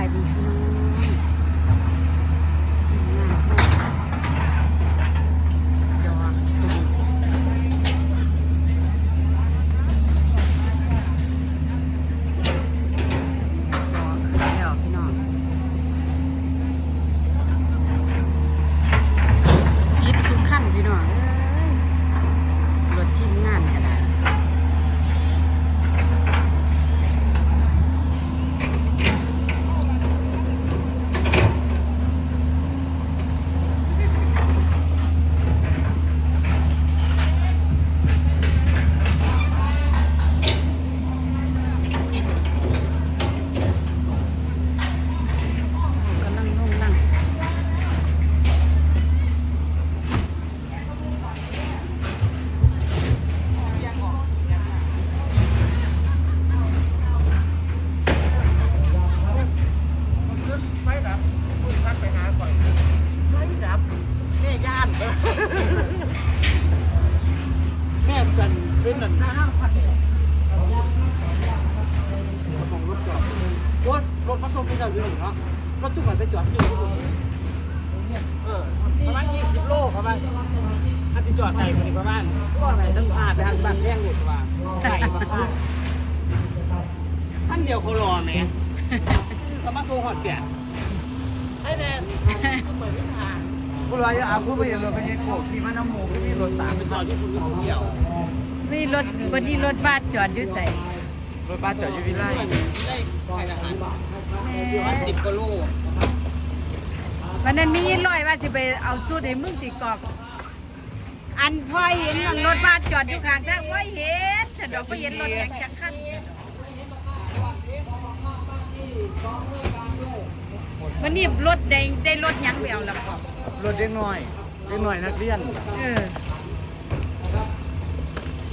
ายดีพี่น้องจอตุ่มจอขึ้นแล้วพี่น้องติดสุขขั้นพี่น้องเอ้ยรถทีมงานก็ได้ กำลังลงนั่งแม่กันเป็นนั่นนะของ รถรถรถพัดลมที่เราอยู่เนาะรถตู้ก่อนไปจอดอยู่เออประมาณ20โลประมาณถ้าที่จอดไต่คนนี้ประมาณก็ไหนทั้งพาดไปทางบ้านแย่งหลุดว่าไต่มาพาดท่านเดียวเขารอไหมเขามาโทรหอดแก่ไอ้แน่เปิดวิหารคุณว่าจะเอาผู้ไปอยังเรถไปยังโขกขี่มาน้ำหมูก็มีรถสามเป็นจอดที่คุณเขาเดียว มีรถวันนี้รถบัสจอดอยู่ใส่รถบัสจอดอยู่วิไลได้ใครทหารประมาณ10กิโลวันนั้นมีร้อยว่าสิไปเอาสูตรให้มึงติกอก อันพ่อเห็นนั่นรถบัสจอดอยู่ข้างทางว่าเห็นแต่ดอกก็เห็นรถแข่งจักคันวันนี้รถได้ได้รถหยังไปเอาแล้วก็รถเล็กน้อยเล็กน้อยนักเรียนเออ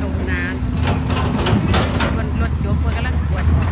ตรงนั้นคนรถยกคนกำลังขวดออก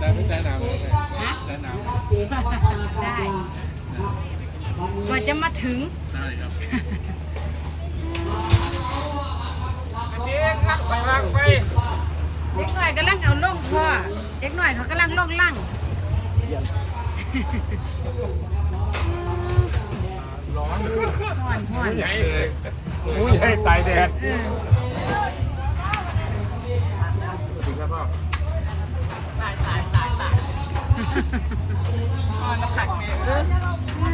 ได้ไม่ได้น้ำเลยได้น้ำ ได้ กว่าจะมาถึงได้ครับเจ๊งัดไปมากไปเด็กหน่อยกำลังเอาล่องพ่อเด็กหน่อยเขากำลังล่องล่างร้อนห่อนห่อนใหญ่เลยผู้ใหญ่ตายแดดเออถึงแล้วพ่อตายตายตายตายมาขัดเมย์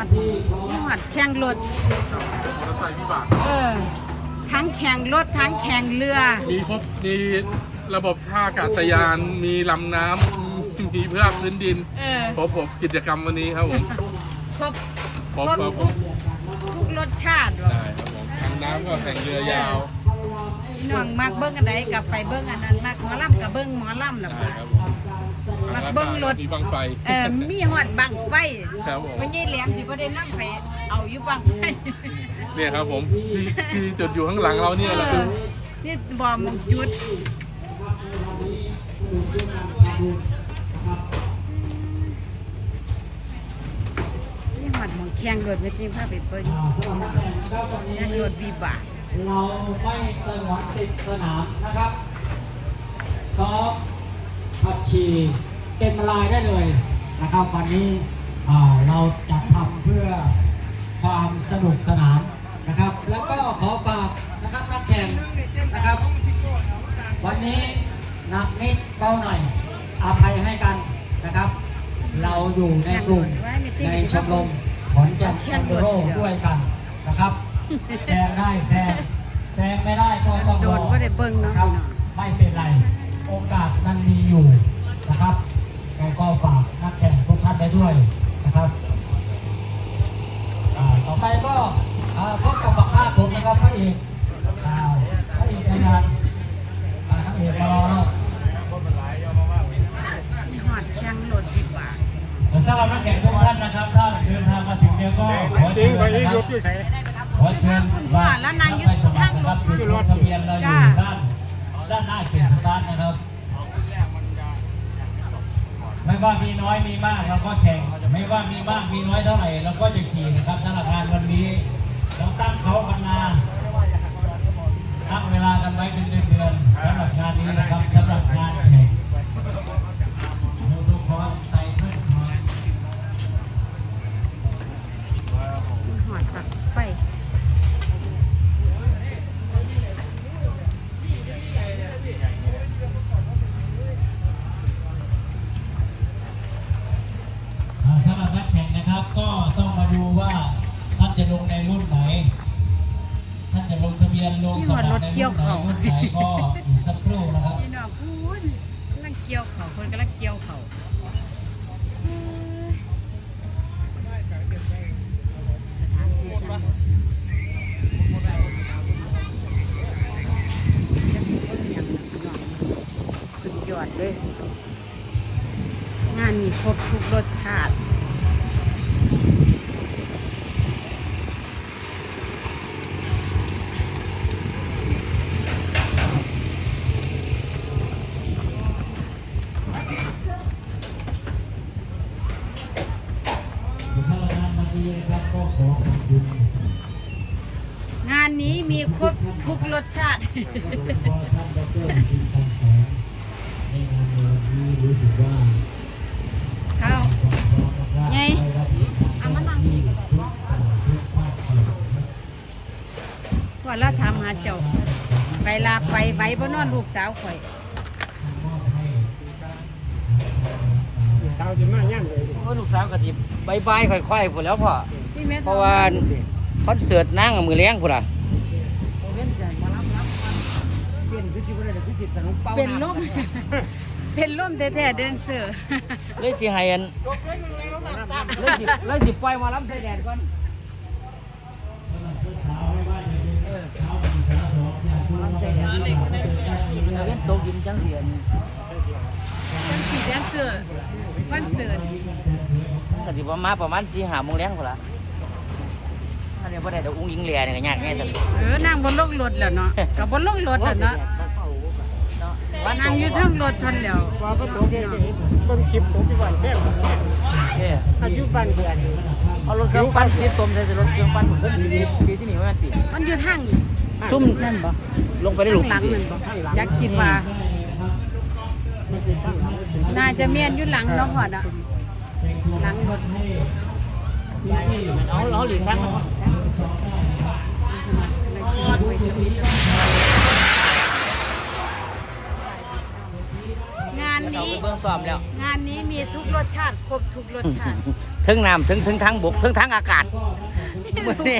อดหอดแข่งรถมอเตอร์ไซค์วิบากเออทั้งแข่งรถทั้งแข่งเรือ มีครบมีระบบท่าอากาศยาน มีลำน้ำมีเพื่อพื้นดินเออ ครบผมกิจกรรมวันนี้ครับผมครบครบครบครับผทุมกทุกรสชาติว่ะได้ครับผมทางน้ำก็แข่งเรือยาวพี่น้องมักเบิ้งอันใดกับไปเบิ้งอันนั้นมักหมอลำกับเบิ้งหมอลำนะได้ป่ะครับผม มักเบิ่งรถมีบังไฟเออมีหอดบังไฟครับผมไม่ใช่แหลมสิบ่ได้นั่งไปเอาอยู่บังไฟเนี่ยครับผมที่ที่จุดอยู่ข้างหลังเราเนี่ยแหละคือนี่บ่มงจุดนี่หอดหมองแข่งรถไม่จริงพาไปเปิ้ลแข่งรถวีบากเราไม่สงวนสิทธิ์สนามนะครับซ้อมขับฉี่ เต็มลายได้เลยนะครับ วันนี้อ่าเราจัดทำเพื่อความสนุกสนานนะครับ แล้วก็ขอฝากนะครับนักแข่งนะครับ วันนี้หนักนิดเบาหน่อยอภัยให้กันนะครับ เราอยู่ในกลุ่มในชมรมขอนแก่นแอนโดโรด้วยกันนะครับแซงได้แซงแซงไม่ได้ก็ต้องโดรนอบ่ได้เบิ่งเนาะนะครับไม่เป็นไร โอกาสมันมีอยู่ ด้วยนะครับต่อไปก็พบกับบักภาคผมนะครับพระเอกพระเอกในงานพระเอกมารอแล้วหอดแข้งรถดีกว่าสำหรับนักแข่งทุกท่านนะครับถ้าเดินทางมาถึงเนี่ยก็ขอเชิญนะครับขอเชิญมาไปสมัครนะครับจุดลงทะเบียนเราอยู่ด้านด้านหน้าเขตสตาร์ทนะครับ ไม่ว่ามีน้อยมีมากเราก็แข่งไม่ว่ามีมากมีน้อยเท่าไหร่เราก็จะขี่นะครับสำหรับงานวันนี้ สมัครในรุ่นไหนรุ่นไหนก็อีกสักครู่นะครับพี่น้องพูนกำลังเกี่ยวเขาคนกำลังเกี่ยวเขาเอ้ยสถานที่ช่างสุดยอดเลย งานนี้ครบทุกรสชาติ ถ้าเรา นำมาดีนะครับก็ขอขอบคุณงานนี้มีครบทุกรสชาติท่านดรทีมคำแสงในงานวันนี้รู้สึกว่าข้าวไงเอามานั่งที่กันทุกทุกภาคส่วนว่าเราทำหาเจ้าไปลาไปไว้บ่นอนลูกสาวข่อย เช้าจะมาย่างเลยโอ้ลูกสาวกะทิบายบายค่อยๆพุ่นแหล้วพ่อพี่แม่เพราะว่าคอนเสิร์ตนางกับมือเลี้ยงพุ่นล่ะเป็นลมเป็นลมแท้ๆเดินเสือเลยสิให้อันเลยสิเลยสิปล่อยหมาล้ำใส่แดดก่อนเล่นโตกินจังเสียนจังสีแดนเสือคอนเสิร์ตกะทิประมาณประมาณสี่ห้าโมงเลี้ยงพุ่นล่ะอันนี้บ่ได้ดอกอุ้งยิงเหลียนี่ก็ยากแน่จังเออนั่งบนลงรถแล้วเนาะกับบนลงรถแล้วเนาะนั่งอยู่เทั้งรถทันแล้วว่าก็ตกเนี่ยเบิ่งคลิปตกที่บ้านแก้มเอ้ยอายุบ้านเพื่อนเอารถเครื่องปั้นติดตมใส่รถเครื่องปั้นขึ้นดีๆดีที่นี่ว่ามันติดมันอยู่ทางซุ่มนั่นบ่ลงไปได้ลูข้ากงหลังนั่นบ่อยากคิดว่า น่าจะเมียนอยู่หลังเนาะพ่อเนาะหลังรถเอาเอาหลีกทางมันงานนี้ เบื้องซ้อมแล้ว งานนี้มีทุกรสชาติ ครบทุกรสชาติถึงน้ำถึงถึงทางบกถึงทางอากาศมื้อนี้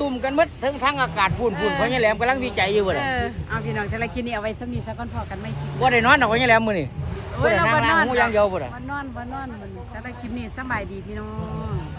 ตุ่มกันหมดถึงทางอากาศพูนพูนเพราะยังแหลมกำลังวิจัยอยู่บ่เอล่ะอเอาพี่น้องแต่ละคลิปนี้เอาไว้สมีสักก่อนพอกันไม่คิดบ่ได้นอนดอกเพราะยังแหลมมื้อนี้ บ่ได้นั่งล้างหูอย่างเดียวบ่ล่ะ วันนอนวันนอนมันแต่ละคลิปนี้สบายดีพี่น้อง